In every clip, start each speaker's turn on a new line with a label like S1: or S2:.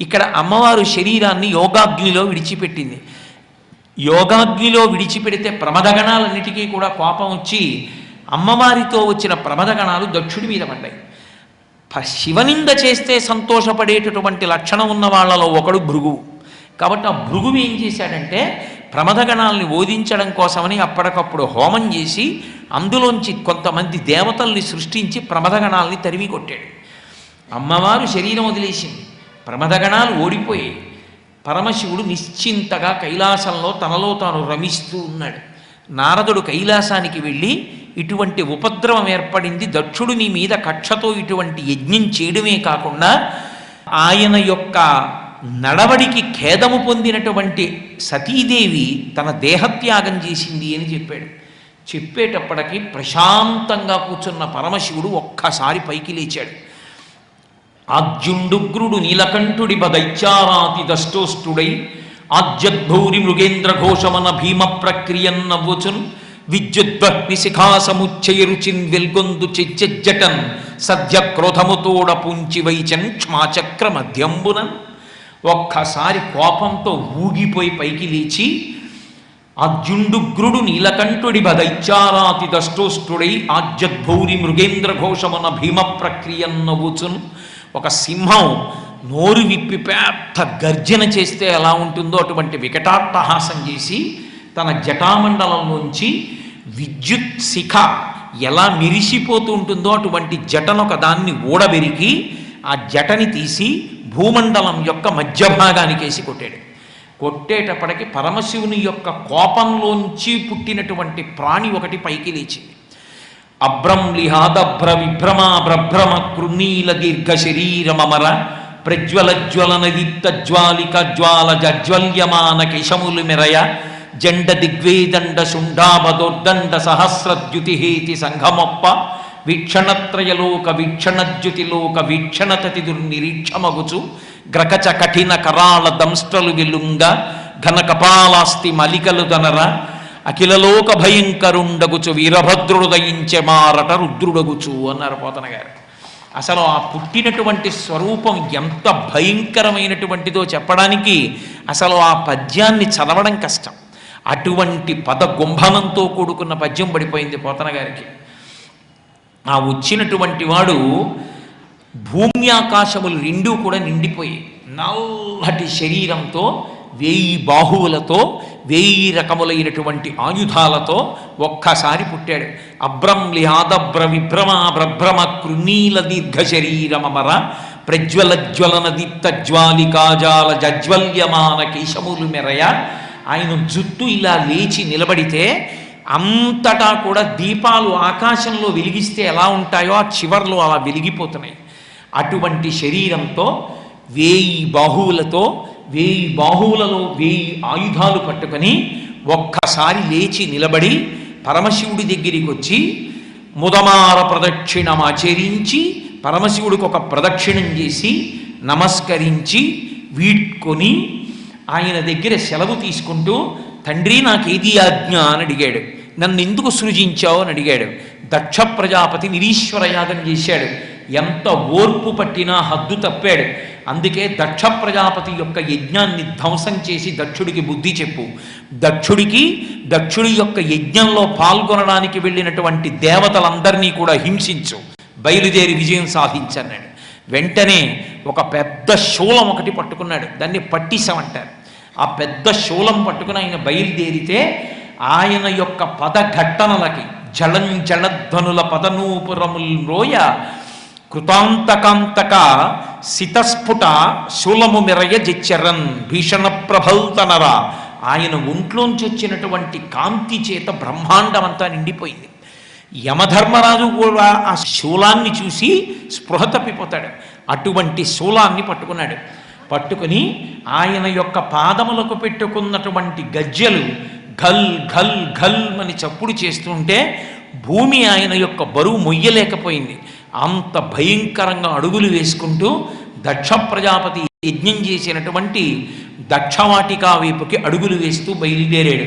S1: ఇక్కడ అమ్మవారు శరీరాన్ని యోగాగ్నిలో విడిచిపెట్టింది. యోగాగ్నిలో విడిచిపెడితే ప్రమదగణాలన్నిటికీ కూడా కోపం వచ్చి అమ్మవారితో వచ్చిన ప్రమదగణాలు దక్షుడి మీద పడ్డాయి. ప- శివనింద చేస్తే సంతోషపడేటటువంటి లక్షణం ఉన్న వాళ్ళలో ఒకడు భృగువు. కాబట్టి ఆ భృగువు ఏం చేశాడంటే ప్రమదగణాలని ఓదించడం కోసమని అప్పటికప్పుడు హోమం చేసి అందులోంచి కొంతమంది దేవతల్ని సృష్టించి ప్రమదగణాలని తరిమి కొట్టాడు అమ్మవారు శరీరం వదిలేసింది. ప్రమదగణాలు ఓడిపోయాయి పరమశివుడు నిశ్చింతగా కైలాసంలో తనలో తాను రమిస్తూ ఉన్నాడు. నారదుడు కైలాసానికి వెళ్ళి ఇటువంటి ఉపద్రవం ఏర్పడింది దక్షుడు నీ మీద కక్షతో ఇటువంటి యజ్ఞం చేయడమే కాకుండా ఆయన యొక్క నడవడికి ఖేదము పొందినటువంటి సతీదేవి తన దేహత్యాగం చేసింది అని చెప్పాడు. చెప్పేటప్పటికి ప్రశాంతంగా కూర్చున్న పరమశివుడు ఒక్కసారి పైకి లేచాడు. ఆజ్యుండుగ్రుడు నీలకంఠుడి బదైత్యారాతి దష్టోష్టుడై ఆజ్యద్భౌరి మృగేంద్ర ఘోషమన భీమ ప్రక్రియన్ నవ్వుచున్. విద్యుద్వహ్ని శిఖాసముచ్చయరుచిన్ వెల్గొందు చెచ్చజటన్ సద్య క్రోధముతోడ పుంచి వైచన్ క్షమాచక్ర మధ్యంబున. ఒక్కసారి కోపంతో ఊగిపోయి పైకి లేచి అర్జుండుగ్రుడు నీలకంఠుడి బదైచారాతి దష్టోష్టుడై ఆజ్యద్భౌరి మృగేంద్ర ఘోషమన భీమ ప్రక్రియన్ నవ్వుచున్. ఒక సింహం నోరు విప్పి పెద్ద గర్జన చేస్తే ఎలా ఉంటుందో అటువంటి వికటాట్టహాసం చేసి తన జటామండలంలోంచి విద్యుత్ శిఖ ఎలా మిరిసిపోతూ ఉంటుందో అటువంటి జటను ఒక దాన్ని ఊడబెరికి ఆ జటని తీసి భూమండలం యొక్క మధ్య వేసి కొట్టాడు. కొట్టేటప్పటికి పరమశివుని యొక్క కోపంలోంచి పుట్టినటువంటి ప్రాణి ఒకటి పైకి లేచింది. అభ్రంలిహాదభ్ర విభ్రమా భ్రభ్రమ కృణీల దీర్ఘ శరీరమర ప్రజ్వల జ్వలన జ్వాల జజ్వల్యమాన కిశములు మెరయ జండ దిగ్వేదండ శుండాబదోర్దండ సహస్రద్యుతిహేతి సంఘమొప్ప వీక్షణత్రయలోక వీక్షణద్యుతిలోక వీక్షణతతి దుర్నిరీక్షమగుచు గ్రకచ కఠిన కరాళ దంస్ట్రలు విలుంగ ఘన కపాలాస్తి మలికలు దనర అఖిలలోక భయంకరుండగుచు వీరభద్రుడు దయించే మారట రుద్రుడగుచు అన్నారు పోతన గారు. అసలు ఆ పుట్టినటువంటి స్వరూపం ఎంత భయంకరమైనటువంటిదో చెప్పడానికి అసలు ఆ పద్యాన్ని చదవడం కష్టం. అటువంటి పద గుంభనంతో కూడుకున్న పద్యం పడిపోయింది పోతన గారికి. ఆ వచ్చినటువంటి వాడు భూమి ఆకాశములు రెండూ కూడా నిండిపోయి నల్లటి శరీరంతో వేయి బాహువులతో వెయ్యి రకములైనటువంటి ఆయుధాలతో ఒక్కసారి పుట్టాడు. అభ్రంలిహాదభ్ర విభ్రమ భ్రభ్రమ కృణీల దీర్ఘ శరీరమర ప్రజ్వల జ్వలన దీప్త జ్వాలికాజాల జజ్వల్యమాన కేశములు మెరయ. ఆయన జుట్టు ఇలా లేచి నిలబడితే అంతటా కూడా దీపాలు ఆకాశంలో వెలిగిస్తే ఎలా ఉంటాయో ఆ చివర్లో అలా వెలిగిపోతున్నాయి. అటువంటి శరీరంతో వేయి బాహువులతో వేయి బాహువులను వేయి ఆయుధాలు పట్టుకొని ఒక్కసారి లేచి నిలబడి పరమశివుడి దగ్గరికి వచ్చి ముదమార ప్రదక్షిణమాచరించి పరమశివుడికి ఒక ప్రదక్షిణం చేసి నమస్కరించి వీడ్కొని ఆయన దగ్గర సెలవు తీసుకుంటూ తండ్రి నాకేది ఆజ్ఞ? అని అడిగాడు. నన్ను ఎందుకు సృజించావు? అని అడిగాడు. దక్ష ప్రజాపతి నిరీశ్వర యాగం చేశాడు. ఎంత ఓర్పు పట్టినా హద్దు తప్పాడు. అందుకే దక్ష ప్రజాపతి యొక్క యజ్ఞాన్ని ధ్వంసం చేసి దక్షుడికి బుద్ధి చెప్పు. దక్షుడికి దక్షుడి యొక్క యజ్ఞంలో పాల్గొనడానికి వెళ్ళినటువంటి దేవతలందరినీ కూడా హింసించు. బయలుదేరి విజయం సాధించన్నాడు వెంటనే ఒక పెద్ద శూలం ఒకటి పట్టుకున్నాడు. దాన్ని పట్టిసమంటారు. ఆ పెద్ద శూలం పట్టుకుని ఆయన బయలుదేరితే ఆయన యొక్క పదఘట్టనలకి జలం జలధ్వనుల పదనూపురముల్ రోయ కృతాంతకాంతక సితస్ఫుట శూలము మెరయ జిచ్చరన్ భీషణ ప్రభల్తనర ఆయన ఒంట్లోంచి వచ్చినటువంటి కాంతి చేత బ్రహ్మాండం అంతా నిండిపోయింది. యమధర్మరాజు కూడా ఆ శూలాన్ని చూసి స్పృహ తప్పిపోతాడు. అటువంటి శూలాన్ని పట్టుకున్నాడు. పట్టుకుని ఆయన యొక్క పాదములకు పెట్టుకున్నటువంటి గజ్జెలు ఘల్ ఘల్ ఘల్ అని చప్పుడు చేస్తుంటే భూమి ఆయన యొక్క బరువు మొయ్యలేకపోయింది. అంత భయంకరంగా అడుగులు వేసుకుంటూ దక్ష ప్రజాపతి యజ్ఞం చేసినటువంటి దక్షవాటికా వైపుకి అడుగులు వేస్తూ బయలుదేరాడు.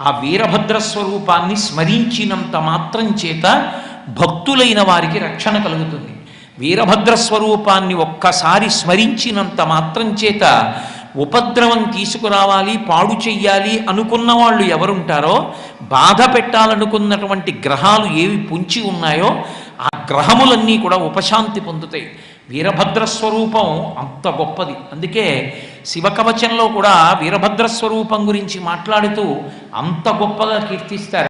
S1: ఆ వీరభద్ర స్వరూపాన్ని స్మరించినంత మాత్రం చేత భక్తులైన వారికి రక్షణ కలుగుతుంది. వీరభద్ర స్వరూపాన్ని ఒక్కసారి స్మరించినంత మాత్రం చేత ఉపద్రవం తీసుకురావాలి పాడు చెయ్యాలి అనుకున్న వాళ్ళు ఎవరుంటారో బాధ పెట్టాలనుకున్నటువంటి గ్రహాలు ఏవి పుంచి ఉన్నాయో గ్రహములన్నీ కూడా ఉపశాంతి పొందుతాయి. వీరభద్ర స్వరూపం అంత గొప్పది. అందుకే శివకవచంలో కూడా వీరభద్ర స్వరూపం గురించి మాట్లాడుతూ అంత గొప్పగా కీర్తిస్తారు.